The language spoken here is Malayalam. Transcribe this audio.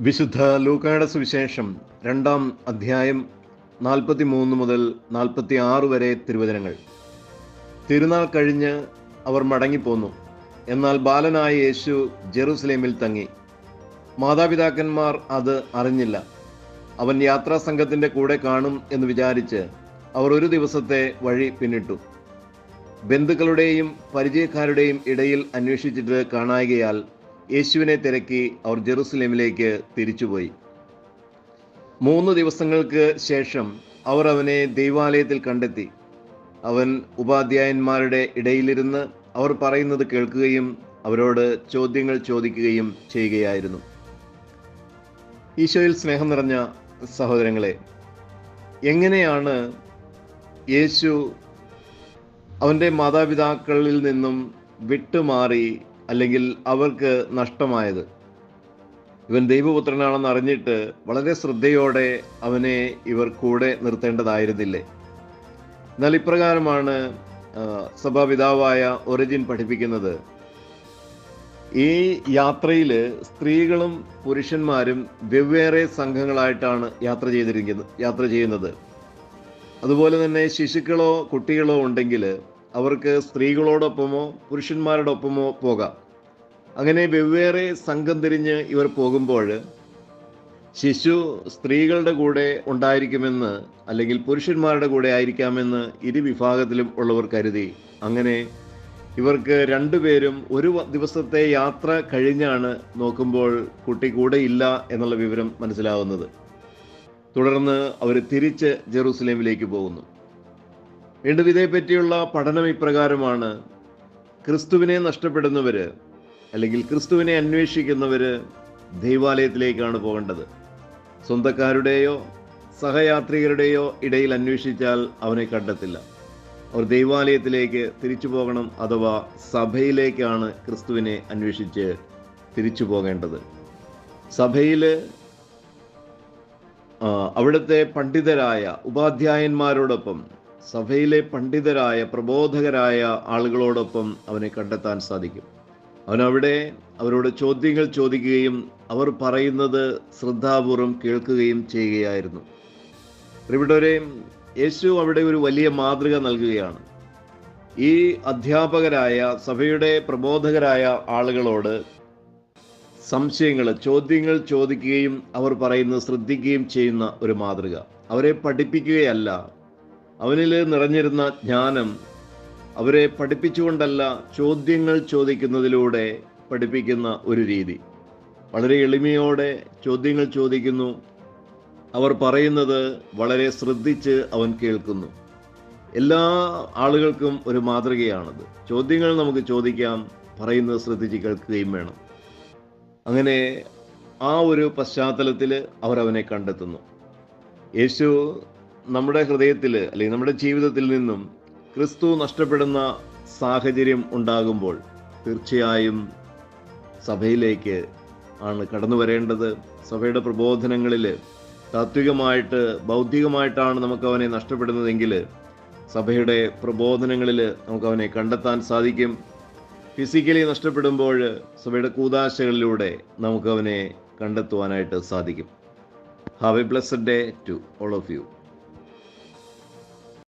വിശുദ്ധ ലൂക്കായുടെ സുവിശേഷം രണ്ടാം അധ്യായം നാൽപ്പത്തി മൂന്ന് മുതൽ നാൽപ്പത്തി ആറ് വരെ തിരുവചനങ്ങൾ. തിരുനാൾ കഴിഞ്ഞ് അവർ മടങ്ങിപ്പോന്നു. എന്നാൽ ബാലനായ യേശു ജെറുസലേമിൽ തങ്ങി. മാതാപിതാക്കന്മാർ അത് അറിഞ്ഞില്ല. അവൻ യാത്രാ സംഘത്തിന്റെ കൂടെ കാണും എന്ന് വിചാരിച്ച് അവർ ഒരു ദിവസത്തെ വഴി പിന്നിട്ടു. ബന്ധുക്കളുടെയും പരിചയക്കാരുടെയും ഇടയിൽ അന്വേഷിച്ചിട്ട് കാണായികയാൽ യേശുവിനെ തിരക്കി അവർ ജെറുസലേമിലേക്ക് തിരിച്ചുപോയി. മൂന്ന് ദിവസങ്ങൾക്ക് ശേഷം അവർ അവനെ ദൈവാലയത്തിൽ കണ്ടെത്തി. അവൻ ഉപാധ്യായന്മാരുടെ ഇടയിലിരുന്ന് അവർ പറയുന്നത് കേൾക്കുകയും അവരോട് ചോദ്യങ്ങൾ ചോദിക്കുകയും ചെയ്യുകയായിരുന്നു. ഈശോയിൽ സ്നേഹം നിറഞ്ഞ സഹോദരങ്ങളെ എങ്ങനെയാണ് യേശു അവന്റെ മാതാപിതാക്കളിൽ നിന്നും വിട്ടുമാറി അല്ലെങ്കിൽ അവർക്ക് നഷ്ടമായത്. ഇവൻ ദൈവപുത്രനാണെന്ന് അറിഞ്ഞിട്ട് വളരെ ശ്രദ്ധയോടെ അവനെ ഇവർ കൂടെ നിർത്തേണ്ടതായിരുന്നില്ലേ? എന്നാൽ ഇപ്രകാരമാണ് സഭാപിതാവായ ഒറിജിൻ പഠിപ്പിക്കുന്നത്. ഈ യാത്രയിൽ സ്ത്രീകളും പുരുഷന്മാരും വെവ്വേറെ സംഘങ്ങളായിട്ടാണ് യാത്ര ചെയ്തിരിക്കുന്നത് യാത്ര ചെയ്യുന്നത്. അതുപോലെ തന്നെ ശിശുക്കളോ കുട്ടികളോ ഉണ്ടെങ്കിൽ അവർക്ക് സ്ത്രീകളോടൊപ്പമോ പുരുഷന്മാരോടൊപ്പമോ പോകാം. അങ്ങനെ വെവ്വേറെ സംഘം തിരിഞ്ഞ് ഇവർ പോകുമ്പോൾ ശിശു സ്ത്രീകളുടെ കൂടെ ഉണ്ടായിരിക്കുമെന്ന് അല്ലെങ്കിൽ പുരുഷന്മാരുടെ കൂടെ ആയിരിക്കാമെന്ന് ഇരു വിഭാഗത്തിലും ഉള്ളവർ കരുതി. അങ്ങനെ ഇവർക്ക് രണ്ടുപേരും ഒരു ദിവസത്തെ യാത്ര കഴിഞ്ഞാണ് നോക്കുമ്പോൾ കുട്ടി കൂടെ ഇല്ല എന്നുള്ള വിവരം മനസ്സിലാവുന്നത്. തുടർന്ന് അവർ തിരിച്ച് ജെറൂസലേമിലേക്ക് പോകുന്നു. വീണ്ടും ഇതേപ്പറ്റിയുള്ള പഠനം ഇപ്രകാരമാണ്. ക്രിസ്തുവിനെ നഷ്ടപ്പെടുന്നവര് അല്ലെങ്കിൽ ക്രിസ്തുവിനെ അന്വേഷിക്കുന്നവര് ദൈവാലയത്തിലേക്കാണ് പോകേണ്ടത്. സ്വന്തക്കാരുടെയോ സഹയാത്രികരുടെയോ ഇടയിൽ അന്വേഷിച്ചാൽ അവനെ കണ്ടെത്തില്ല. അവർ ദൈവാലയത്തിലേക്ക് തിരിച്ചു പോകണം അഥവാ സഭയിലേക്കാണ് ക്രിസ്തുവിനെ അന്വേഷിച്ച് തിരിച്ചു പോകേണ്ടത്. സഭയിൽ അവിടുത്തെ പണ്ഡിതരായ ഉപാധ്യായന്മാരോടൊപ്പം സഭയിലെ പണ്ഡിതരായ പ്രബോധകരായ ആളുകളോടൊപ്പം അവനെ കണ്ടെത്താൻ സാധിക്കും. അവൻ അവിടെ അവരോട് ചോദ്യങ്ങൾ ചോദിക്കുകയും അവർ പറയുന്നത് ശ്രദ്ധാപൂർവം കേൾക്കുകയും ചെയ്യുകയായിരുന്നു. ഇവിടെ യേശു അവിടെ ഒരു വലിയ മാതൃക നൽകുകയാണ്. ഈ അധ്യാപകരായ സഭയുടെ പ്രബോധകരായ ആളുകളോട് സംശയങ്ങൾ ചോദ്യങ്ങൾ ചോദിക്കുകയും അവർ പറയുന്നത് ശ്രദ്ധിക്കുകയും ചെയ്യുന്ന ഒരു മാതൃക. അവരെ പഠിപ്പിക്കുകയല്ല അവനിൽ നിറഞ്ഞിരുന്ന ജ്ഞാനം അവരെ പഠിപ്പിച്ചുകൊണ്ടല്ല ചോദ്യങ്ങൾ ചോദിക്കുന്നതിലൂടെ പഠിപ്പിക്കുന്ന ഒരു രീതി. വളരെ എളിമയോടെ ചോദ്യങ്ങൾ ചോദിക്കുന്നു. അവർ പറയുന്നത് വളരെ ശ്രദ്ധിച്ച് അവൻ കേൾക്കുന്നു. എല്ലാ ആളുകൾക്കും ഒരു മാതൃകയാണത്. ചോദ്യങ്ങൾ നമുക്ക് ചോദിക്കാം പറയുന്നത് ശ്രദ്ധിച്ച് കേൾക്കുകയും വേണം. അങ്ങനെ ആ ഒരു പശ്ചാത്തലത്തിൽ അവരവനെ കണ്ടെത്തുന്നു. യേശു നമ്മുടെ ഹൃദയത്തിൽ അല്ലെങ്കിൽ നമ്മുടെ ജീവിതത്തിൽ നിന്നും ക്രിസ്തു നഷ്ടപ്പെടുന്ന സാഹചര്യം ഉണ്ടാകുമ്പോൾ തീർച്ചയായും സഭയിലേക്ക് ആണ് കടന്നു വരേണ്ടത്. സഭയുടെ പ്രബോധനങ്ങളിൽ താത്വികമായിട്ട് ബൗദ്ധികമായിട്ടാണ് നമുക്ക് അവനെ നഷ്ടപ്പെടുന്നതെങ്കിൽ സഭയുടെ പ്രബോധനങ്ങളിൽ നമുക്ക് അവനെ കണ്ടെത്താൻ സാധിക്കും. ഫിസിക്കലി നഷ്ടപ്പെടുമ്പോൾ സഭയുടെ കൂതാശകളിലൂടെ നമുക്ക് അവനെ കണ്ടെത്തുവാനായിട്ട് സാധിക്കും. Have a blessed day to all of you